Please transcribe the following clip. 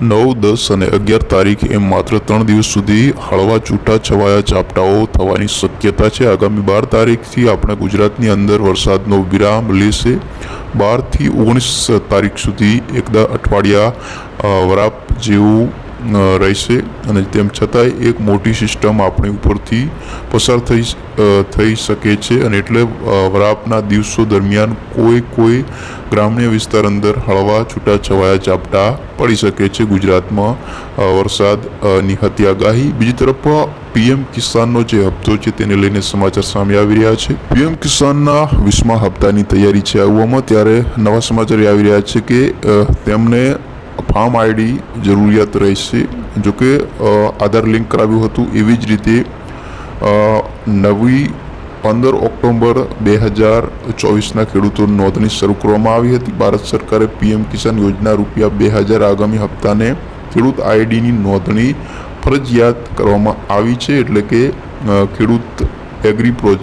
નવ, દસ અને અગિયાર તારીખ એમ માત્ર ત્રણ દિવસ સુધી હળવા, છૂટા, છવાયા ઝાપટાઓ થવાની શક્યતા છે. આગામી બાર તારીખથી આપણા ગુજરાતની અંદર વરસાદનો વિરામ લેશે. બારથી ઓગણીસ તારીખ સુધી એકદા અઠવાડિયા વરાપ જેવું રહેશે અને તેમ છતાંય એક મોટી સિસ્ટમ આપણી ઉપરથી પસાર થઈ થઈ શકે છે અને એટલે વરાપના દિવસો દરમિયાન કોઈ કોઈ ગ્રામ્ય વિસ્તાર અંદર હળવા છૂટાછવાયા ઝાપટા પડી શકે છે. ગુજરાતમાં વરસાદની હતી આગાહી. બીજી તરફ પીએમ કિસાનનો જે હપ્તો છે તેને લઈને સમાચાર સામે આવી રહ્યા છે. પીએમ કિસાનના વીસમા હપ્તાની તૈયારી છે આવવામાં ત્યારે નવા સમાચાર આવી રહ્યા છે કે તેમને ફાર્મ આઈડી જરૂરિયાત રહેશે. જોકે આધાર લિંક કરાવ્યું હતું એવી જ રીતે નવી પંદર ઓક્ટોબર બે હજાર ચોવીસના ખેડૂતો નોંધણી શરૂ કરવામાં આવી હતી. ભારત સરકારે પીએમ કિસાન યોજના રૂપિયા બે હજાર આગામી હપ્તાને ખેડૂત આઈડીની નોંધણી ફરજિયાત કરવામાં આવી છે. એટલે કે ખેડૂત એગ્રી પ્રોજેક્ટ